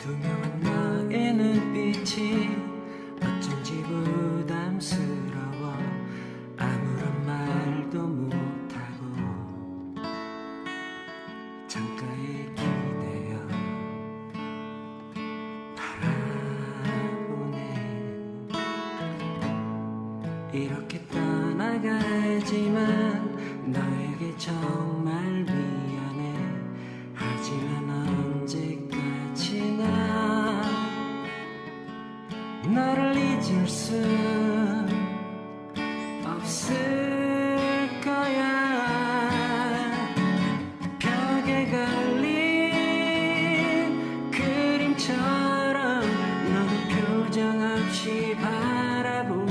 투명한 나의 눈빛이 어쩐지 부담스러워. 아무런 말도 못하고 창가에 기대어 바라보네. 이렇게 떠나가지만 너에게 정말 너를 잊을 수 없을 거야. 벽에 걸린 그림처럼 너도 표정 없이 바라보